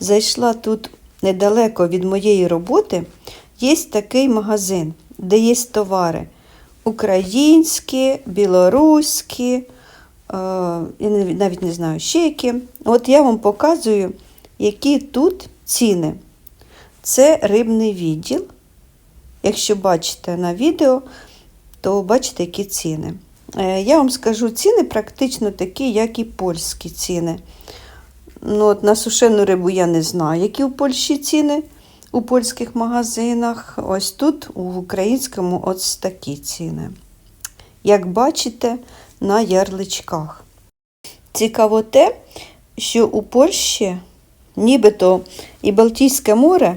зайшла тут недалеко від моєї роботи, є такий магазин, де є товари українські, білоруські, е, я навіть не знаю ще які. От я вам показую, які тут ціни. Це рибний відділ. Якщо бачите на відео, то бачите, які ціни. Е, Я вам скажу ціни практично такі, як і польські ціни. Ну, от на сушену рибу я не знаю, які у Польщі ціни у польських магазинах. Ось тут у українському ось такі ціни. Як бачите, на ярличках. Цікаво те, що у Польщі нібито і Балтійське море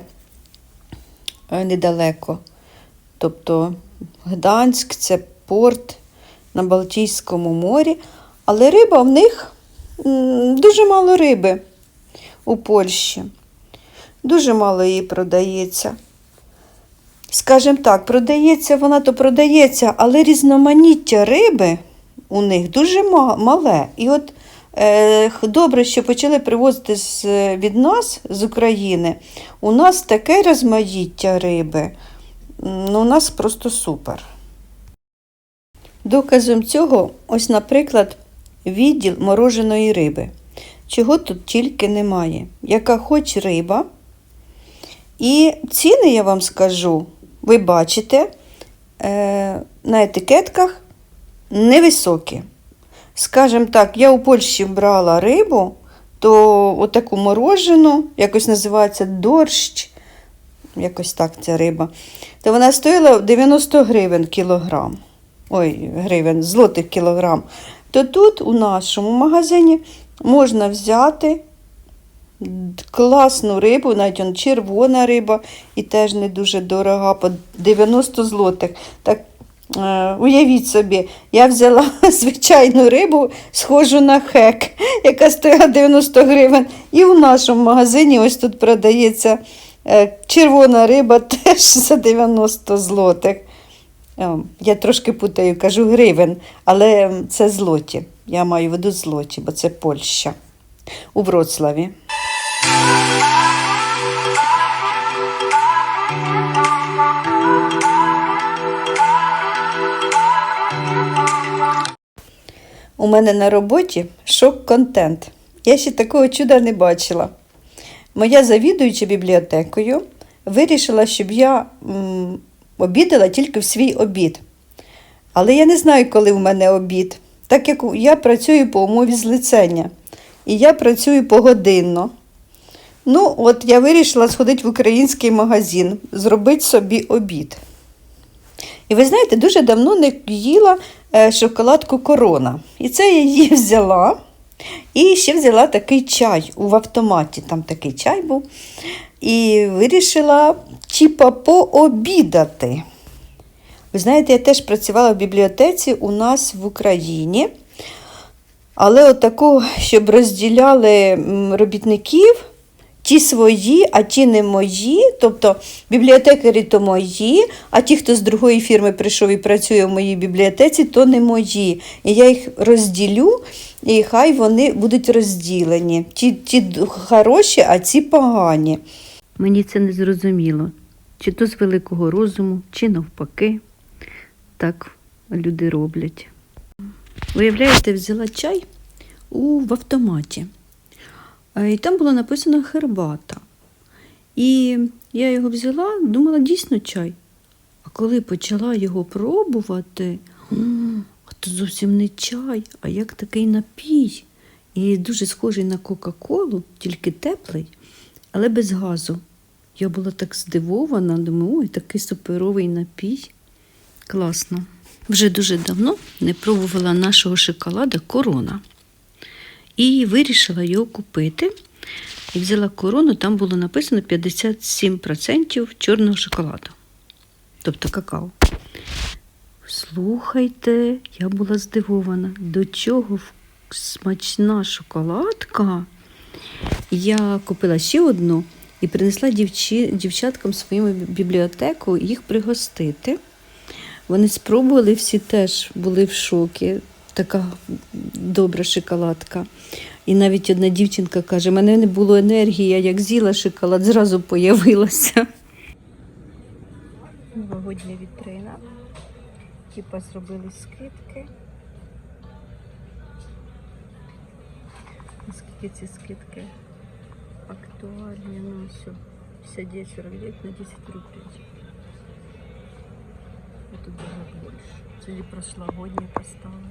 е, недалеко. Тобто Гданськ це порт на Балтійському морі, але риба в них дуже мало риби у Польщі. Дуже мало її продається. Скажімо так, продається вона то продається, але різноманіття риби у них дуже мале. І от е, добре, що почали привозити з, від нас, з України. У нас таке розмаїття риби. Ну, у нас просто супер. Доказом цього, ось, наприклад, відділ мороженої риби. Чого тут тільки немає. Яка хоч риба. І ціни, я вам скажу, ви бачите, е, на етикетках невисокі. Скажімо так, я у Польщі брала рибу, то отаку морожену, якось називається дорщ, якось так ця риба, то вона стоїла 90 гривень кілограм. Ой, гривень, злотих кілограм. То тут у нашому магазині можна взяти класну рибу, навіть он червона риба, і теж не дуже дорога, по 90 злотих. Так е, уявіть собі, я взяла звичайну рибу, схожу на хек, яка стояла 90 гривень. І в нашому магазині ось тут продається е, червона риба теж за 90 злотих. Е, Я трошки путаю, кажу гривень, але це злоті. Я маю в виду злоті, бо це Польща у Вроцлаві. У мене на роботі шок-контент. Я ще такого чуда не бачила. Моя завідуюча бібліотекою вирішила, щоб я обідала тільки в свій обід. Але я не знаю, коли в мене обід, так як я працюю по умові злицення. І я працюю погодинно. Ну, от я вирішила сходити в український магазин, зробити собі обід. І ви знаєте, дуже давно не їла е, шоколадку корона. І це я її взяла. І ще взяла такий чай у автоматі. Там такий чай був. І вирішила типа пообідати. Ви знаєте, я теж працювала в бібліотеці у нас в Україні. Але от такого, щоб розділяли робітників, ті свої, а ті не мої. Тобто бібліотекарі то мої, а ті, хто з другої фірми прийшов і працює в моїй бібліотеці, то не мої. І я їх розділю, і хай вони будуть розділені. Ті, ті хороші, а ці погані. Мені це не зрозуміло, чи то з великого розуму, чи навпаки. Так люди роблять. Виявляєте, взяла чай у, в автоматі. Е, І там було написано хербата. І я його взяла, думала, дійсно чай. А коли почала його пробувати, а то зовсім не чай, а як такий напій. І дуже схожий на Кока-Колу, тільки теплий, але без газу. Я була так здивована, думаю, ой, такий суперовий напій. Класно. Вже дуже давно не пробувала нашого шоколада корона. І вирішила його купити. І взяла корону, там було написано 57% чорного шоколаду. Тобто какао. Слухайте, я була здивована, до чого смачна шоколадка. Я купила ще одну і принесла дівчі, дівчаткам своїм в бібліотеку їх пригостити. Вони спробували, всі теж були в шокі. Така добра шоколадка. І навіть одна дівчинка каже, мене не було енергії, я як з'їла шоколад, зразу появилася. Новогодня вітрина. Типа зробили скидки. Наскільки ці скидки актуальні на все. 59,49 на 10 рублей. А тут даже больше. Це не прошлогоднє поставили.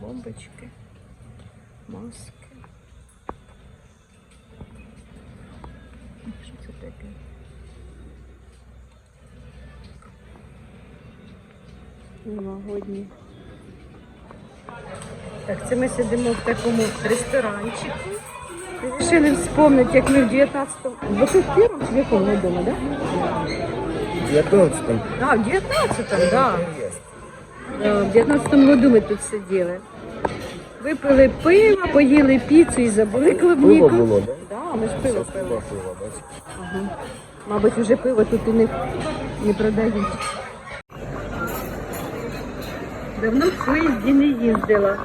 Бомбочки, маски. Що це таке? Новогодні. Так, це ми сидимо в такому ресторанчику. Решили вспомнити, як ми в 19-му. В 21-му чи в якому ми дома, да? В 19 А, в 19-му, да. Да, В 19-му году ми тут сиділи. Випили пиво, поїли піцу і забули Пиво клубніку. було, да? Да, ми ж пиво пили. Ага. Мабуть, вже пиво тут і не, не продають. Давно в поїзді не їздила.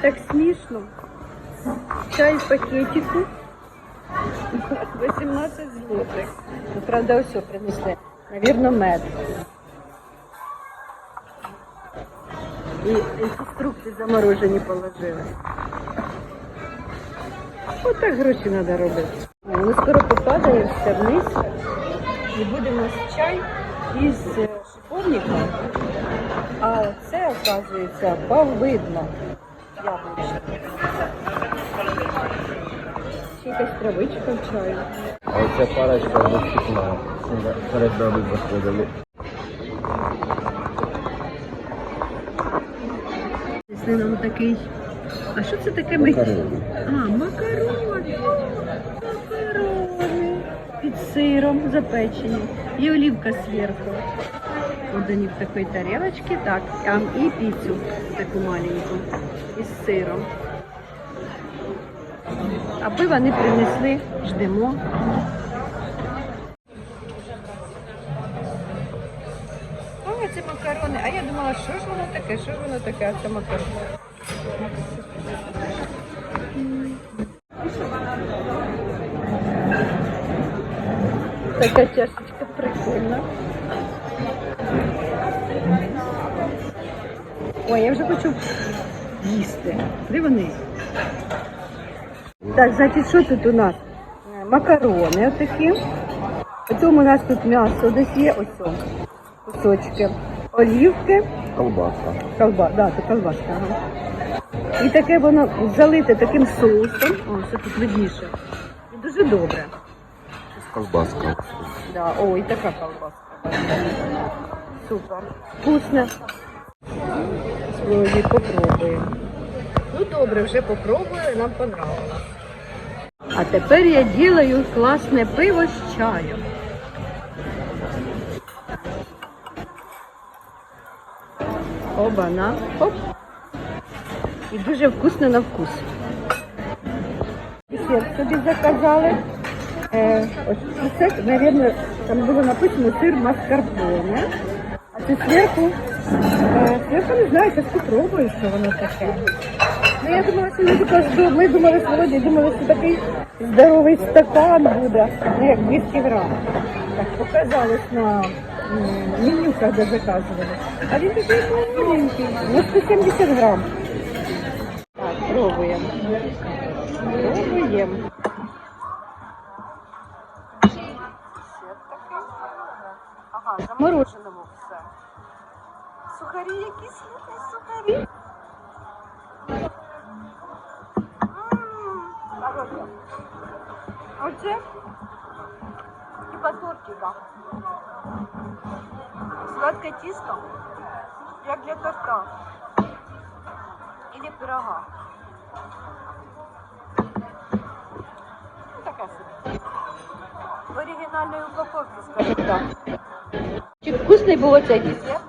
Так смішно. Чай в пакетику. 18 злотих. Ну, правда, ось принесли. Навірно, мед. І, і фрукти заморожені положили. Отак гроші треба робити. Воно скоро попадає все вниз. І буде у нас чай із е, шиповника. А це, оказується, повидно. Яблучне. Якась травичка в чаю. А оця парочка вихідна. Перед нами заходили. Нам такий. А що це таке? Макарони. А, макарони. Макарони. Під сиром запечені. І олівка зверху. Подані в такій тарелочці, так. Там і піцу таку маленьку із сиром. А пива не принесли, ждемо. О, це макарони. А я думала, що ж воно таке, що ж воно таке, а це макарони. Така чашечка прикольна. Ой, я вже хочу їсти. Де вони? Так, значить, що тут у нас? Макарони отакі. Потім у нас тут м'ясо десь є, ось кусочки. Олівки. Колбаска. Колба, да, це колбаска. Ага. І таке воно залите таким соусом. О, це тут видніше. І дуже добре. Колбаска. Да, о, і така колбаска. Супер. Вкусно. Сьогодні попробуємо. Ну добре, вже попробую, нам понравилось. А тепер я ділаю класне пиво з чаєм. Оба-на, хоп. І дуже вкусно на вкус. Десерт собі заказали. Е, ось це, мабуть, там було написано сир маскарпоне. А це зверху, е, зверху не знаю, зараз спробую, що воно таке. Ну, я думала, що ми така ж ми думали сьогодні, думали, що такий здоровий стакан буде, ну як 200 грам. Так, показалось на меню, коли заказували. А він такий маленький, на 170 грам. Так, пробуємо. Пробуємо. Ага, замороженому все. Сухарі якісь сухарі. Оце типа тортика. Сладке тісто, як для торта. Или пирога. Ну, таке собі. В оригінальній упаковці, скажімо так. Чи вкусний був оцей десерт?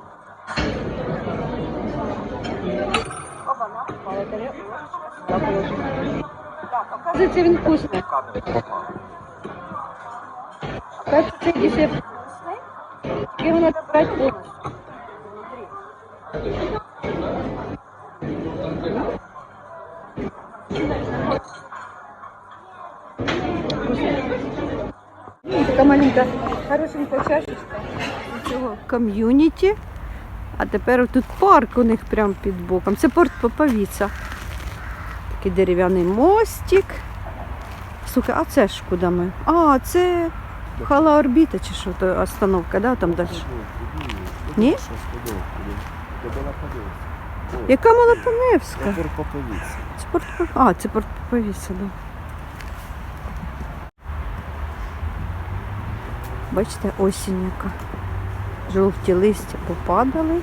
Оба, на, мала Так, оказується, він вкусний. Десерт вкусний. Його треба брати повністю. Така маленька, хорошенька чашечка цього ком'юніті. А тепер тут парк у них прямо під боком. Це порт Поповіца. Такий дерев'яний мостик. Слухай, а це ж куди ми? А, це хала орбіта чи що то остановка, да, там далі. Ні? Яка Малопаневська? Це порт А, це порт Поповіца, да. Бачите, осінь яка. Жовті листя попадали.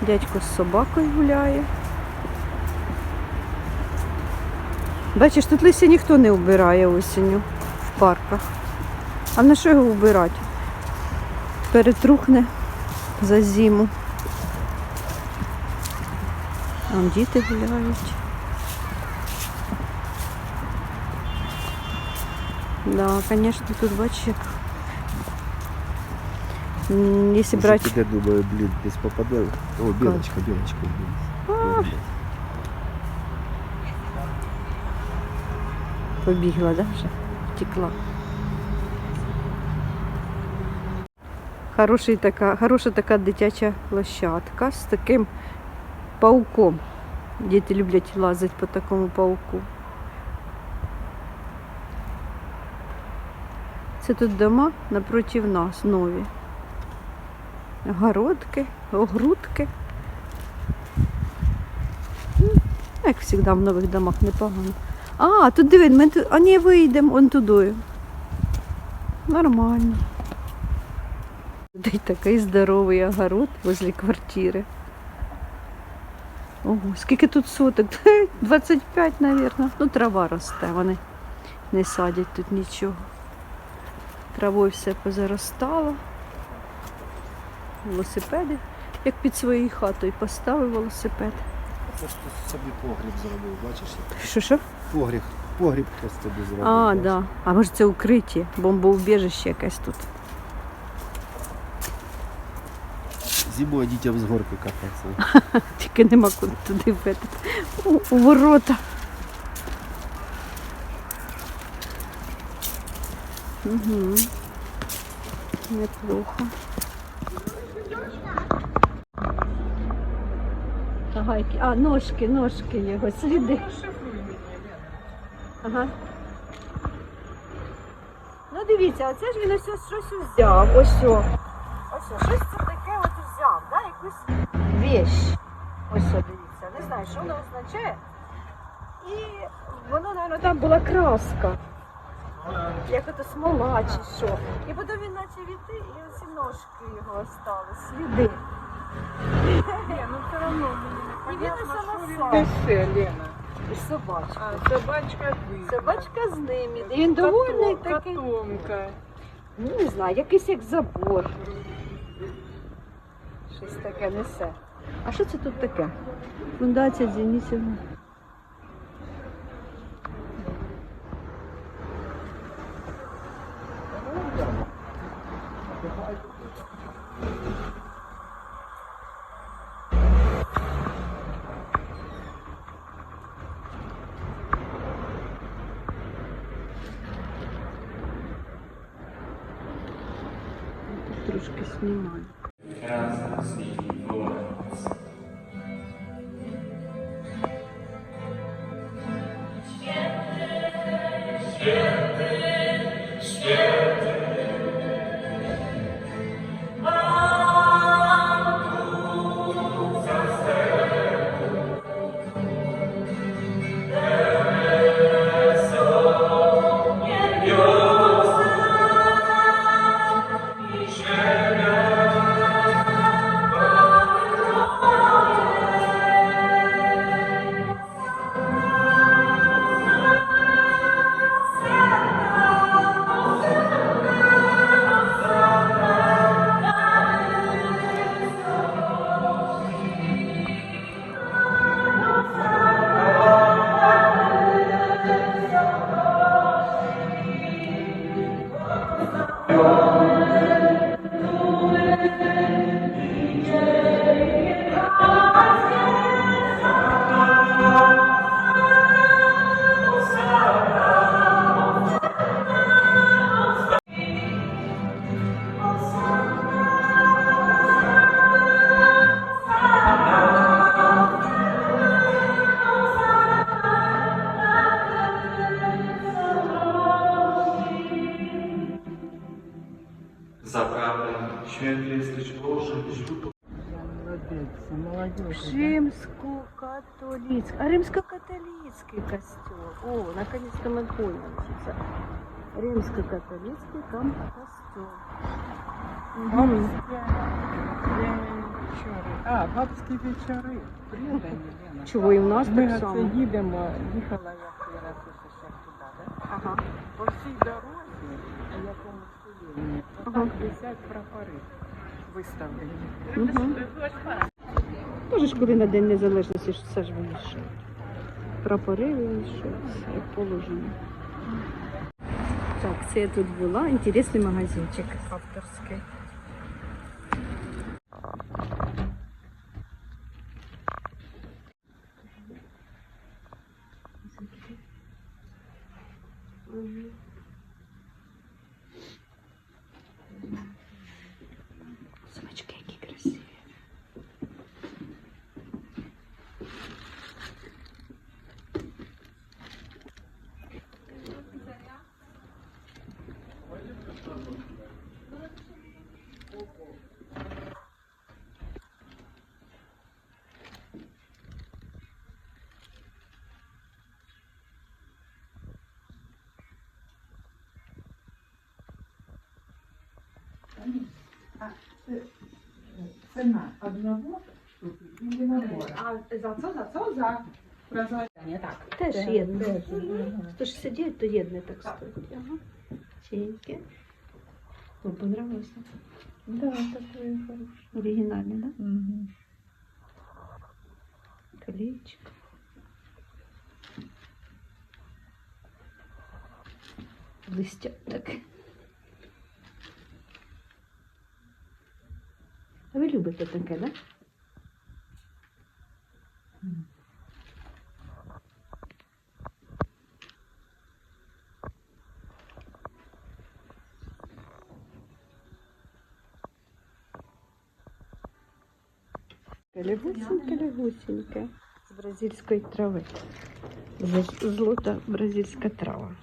Дядько з собакою гуляє. Бачиш, тут листя ніхто не вбирає осінню в парках. А на що його вбирати? Перетрухне за зиму. Там діти гуляють. Да, конечно, тут бачиш, як. Якщо брати Я думаю, блін, десь попаде. О, білочка, білочка. блін. Побігла, да, вже? Втекла. Така, хороша така дитяча площадка з таким пауком. Діти люблять лазити по такому пауку. Це тут дома напроти нас нові. Городки, огрудки. Ну, Як завжди в нових домах непогано. А, тут диви, ми тут. А ні, вийдемо он туди. Нормально. Та й такий здоровий огород возле квартири. Ого, скільки тут соток? 25, мабуть. Ну, трава росте, вони не садять тут нічого. Травою все позаростало. Велосипеди, як під своєю хатою поставив велосипед. Ж собі погріб зробив, бачиш? Що що? Погріб, погріб хтось тобі зробив. А, бачиш? да. А може це укриття, бомбоубіжище якесь тут. Зимою дітям з горки кататися. Тільки нема куди туди в этот, у, у ворота. Угу. Неплохо. Ага, а, ножки, ножки його, сліди. Ага. Ну дивіться, оце ж він ось ось щось взяв. Ось що. Ось що, щось це таке от взяв, да? якусь вещь. Ось що дивіться. Не знаю, що воно означає. І воно, мабуть, там була краска. Як ото смола чи що. І потім він почав іти, і оці ножки його остались, сліди. ну все равно І сам. несе, Лена. І собачка. А, собачка вийшла. Собачка з ними. І він довольний такий. Котомка. Ну, не знаю, якийсь як забор. Щось таке несе. А що це тут таке? Фундація Денисівна. Римсько-католицький. А римсько-католицький костюм. О, наконец-то мы поняли, римсько-католицький там костюм. А, бабські вечори. Лена. Чого і в нас Ми так само? їдемо, їхала я цей раз ще туди, да? Ага. По всій дорозі, у якомусь селі, Ага. там висять прапори виставлені. Угу. Тоже ж коли на День Незалежності що все ж вирішують. Прапори вирішують, все положено. Так, це я тут була. Інтересний магазинчик авторський. Цена одного штуки или набора? А за co, za co? Za rozwiązanie, tak. Теж єдне. 169 то єдне так стоїть. Ага. Ченьки. Вам понравилось? Да, такое хорошее. Оригінальне, да? Колечко. Блестять так. А ви любите таке, да? Лягусіньке, лягусіньке. З бразильської трави. Злота бразильська трава.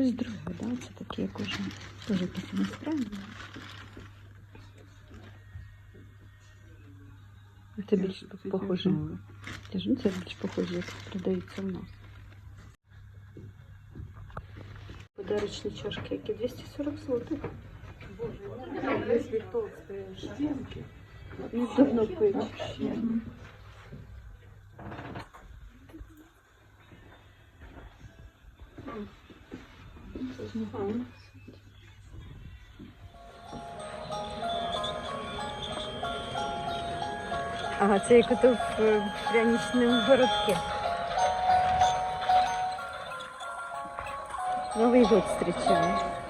щось друге, да? Це таке, як уже теж якісь іностранні. Це більш похоже. Я ж, ну, це більш похоже, як продається в нас. Подарочні чашки, які 240 злотих. Если толстые штемки, Неудобно Пити. Ага, це як ото в пряничному городке. Новий год зустрічає.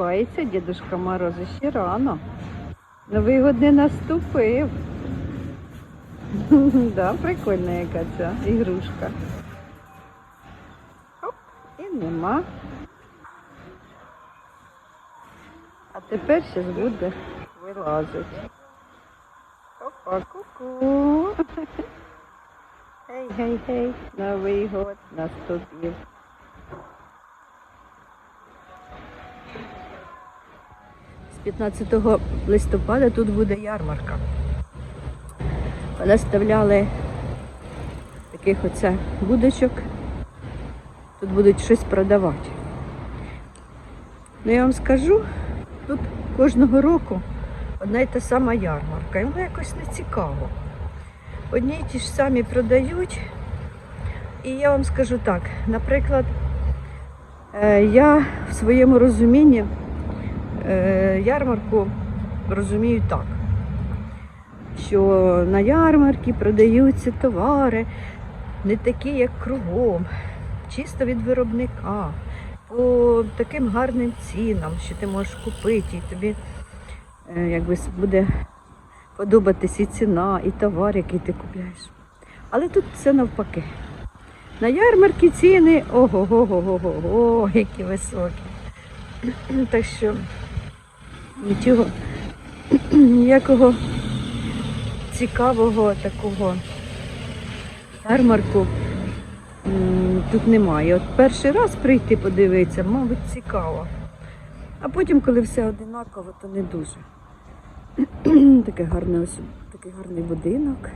Ховається Дідушка Мороз ще рано. Новий год не наступив. да, прикольна яка ця ігрушка. Оп, і нема. А тепер щас буде вилазить. Опа, ку-ку. Гей, гей, гей, Новий год наступив. 15 листопада тут буде ярмарка. Наставляли таких оце будочок. Тут будуть щось продавати. Ну я вам скажу, тут кожного року одна й та сама ярмарка. Воно якось не цікаво. Одні й ті ж самі продають. І я вам скажу так, наприклад, е, я в своєму розумінні ярмарку розумію так, що на ярмарці продаються товари не такі, як кругом, чисто від виробника, по таким гарним цінам, що ти можеш купити, і тобі е, якби буде подобатись і ціна, і товар, який ти купляєш. Але тут все навпаки. На ярмарці ціни ого-го-го-го-го, які високі. Так що нічого, ніякого цікавого такого ярмарку тут немає. От перший раз прийти подивитися, мабуть, цікаво. А потім, коли все одинаково, то не дуже. Таке гарне ось, такий гарний будинок.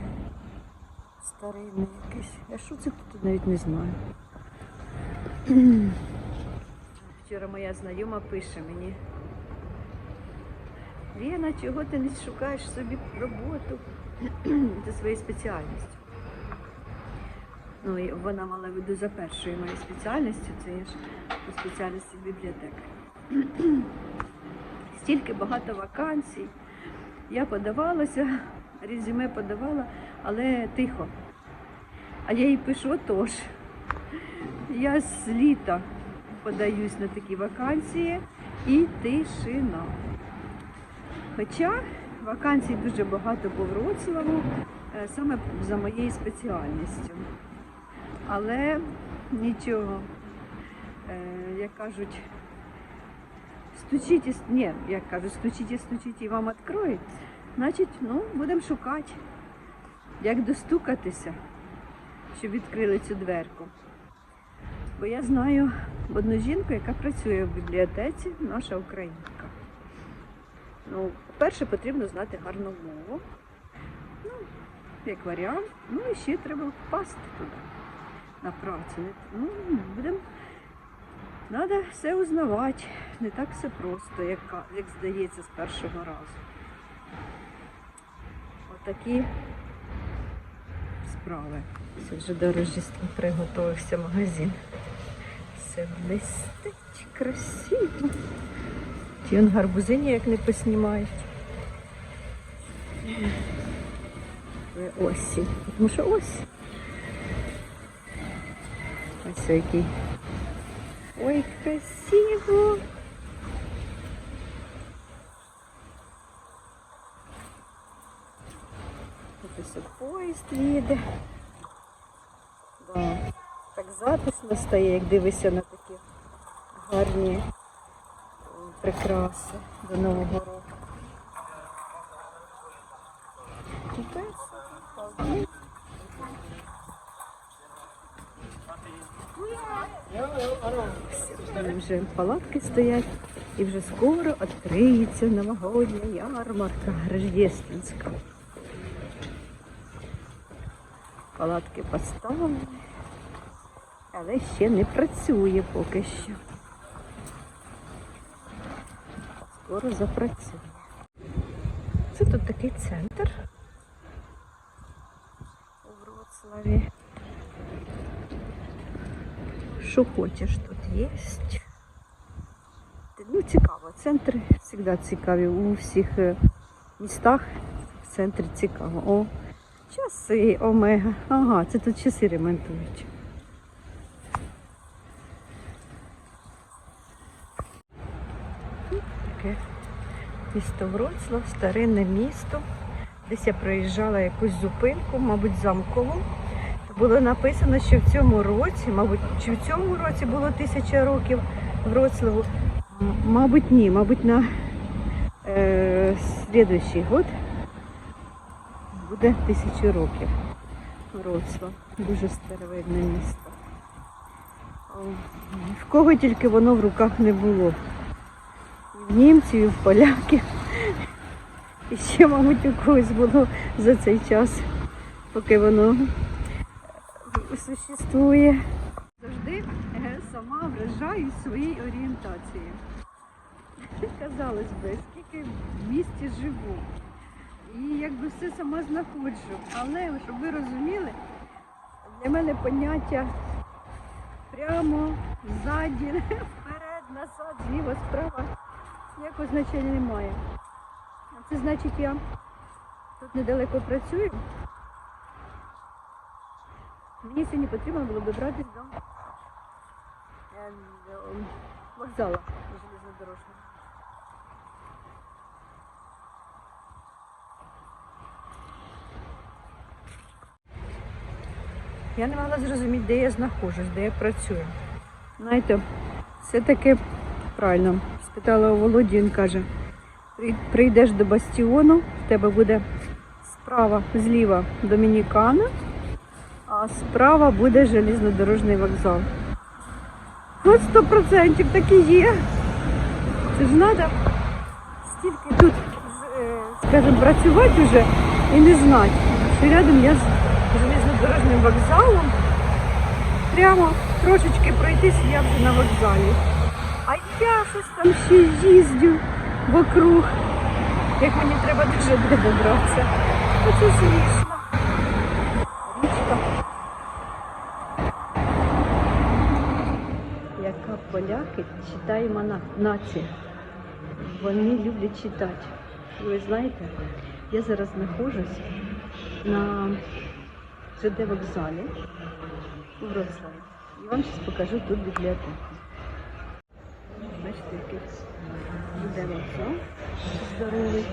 Старинний якийсь. А що це тут навіть не знаю. Вчора моя знайома пише мені. Лена, чого ти не шукаєш собі роботу за своєю спеціальністю? Ну, і вона мала виду за першою моєю спеціальністю, це я ж по спеціальності бібліотека. Стільки багато вакансій. Я подавалася, резюме подавала, але тихо. А я їй пишу отож. Я з літа подаюсь на такі вакансії і тишина. Хоча вакансій дуже багато по Вроцлаву, е, саме за моєю спеціальністю. Але нічого, е, як кажуть, стучіть, ні, як кажуть, стучіть, стучіть і вам відкроють. Значить, ну, будемо шукати, як достукатися, щоб відкрили цю дверку. Бо я знаю одну жінку, яка працює в бібліотеці, наша українка. Ну, перше потрібно знати гарну мову. Ну, як варіант. Ну і ще треба впасти туди на працю. Ну, будемо. Треба все узнавати. Не так все просто, як, як здається з першого разу. Отакі справи. Це вже до Рождества приготувався магазин. Все блистить красиво. Ті он гарбузи ніяк не поснімають. Осінь. Тому що осінь. Ось який. Ой, красиво. Тут ось поїзд їде. Так затишно стає, як дивишся на такі гарні прикраси до Нового року. Там вже палатки стоять і вже скоро відкриється новогодня ярмарка рождественська. Палатки поставлені, але ще не працює поки що. Скоро запрацює. Це тут такий центр у Вроцлаві. Що хочеш тут є. Ну, цікаво. Центри завжди цікаві. У всіх е, містах в центрі цікаво. О, часи, омега. Ага, це тут часи ремонтують. Тут місто Вроцлав, старинне місто. Десь я проїжджала якусь зупинку, мабуть, замкову. Було написано, що в цьому році, мабуть, чи в цьому році було тисяча років Вроцлаву. Мабуть, ні, мабуть, на е, слідуючий год буде тисячу років Вроцлав. Дуже старовинне місто. В кого тільки воно в руках не було. Німців, і в поляків. І ще, мабуть, у когось було за цей час, поки воно существує. Завжди сама вражаюсь своєю орієнтацією. Казалось би, скільки в місті живу. І якби все сама знаходжу. Але, щоб ви розуміли, для мене поняття прямо, ззаді, вперед, назад, зліва, справа якого значення немає. Це значить я тут недалеко працюю. Мені сьогодні потрібно було б братись до е, вокзалу железнодорожного. Я не могла зрозуміти, де я знаходжусь, де я працюю. Знаєте, все таки правильно. Спитала у Володі, він каже, прийдеш до бастіону, в тебе буде справа, зліва Домінікана, а справа буде железнодорожний вокзал. От сто процентів так і є. Це ж треба стільки тут, е, скажімо, працювати вже і не знати, що рядом я з железнодорожним вокзалом. Прямо трошечки пройтись я вже на вокзалі. А я щось там ще їздю вокруг. Як мені треба до ЖД добратися. Оце смішно. Річка. Яка поляки читаємо на нація. Вони люблять читати. Ви знаєте, я зараз знаходжусь на ЖД вокзалі у Вроцлаві. І вам зараз покажу тут бібліотеку. Бачите, який ЖД вокзал здоровий.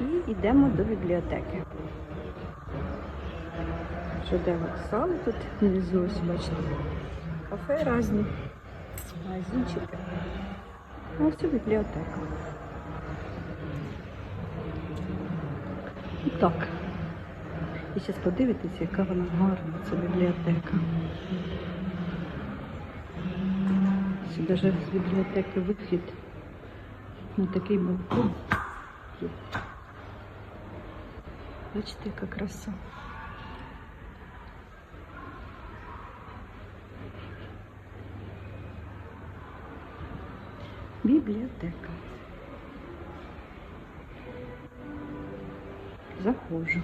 І йдемо до бібліотеки. ЖД вокзал тут внизу, ось бачите. Кафе різні, магазинчики. Ось це бібліотека. Так. І зараз подивитися, яка вона гарна, ця бібліотека. Сюди ж з бібліотеки вихід на такий балкон. є. Бачите, яка краса. Бібліотека. Заходжу.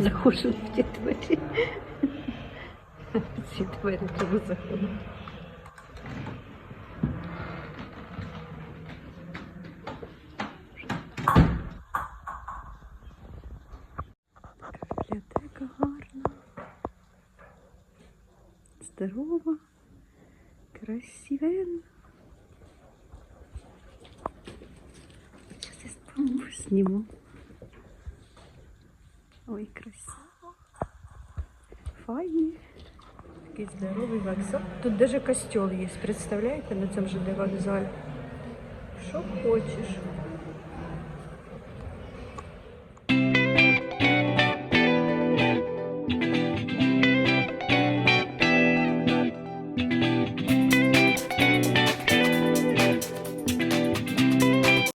заходжу в ті двері. В ці двері треба заходити. Бібліотека гарна. Здорова, красивенна. Сейчас я спробую сниму. Вокзал. Тут даже костел є, представляєте, на цьому ЖД вокзалі. Що хочеш.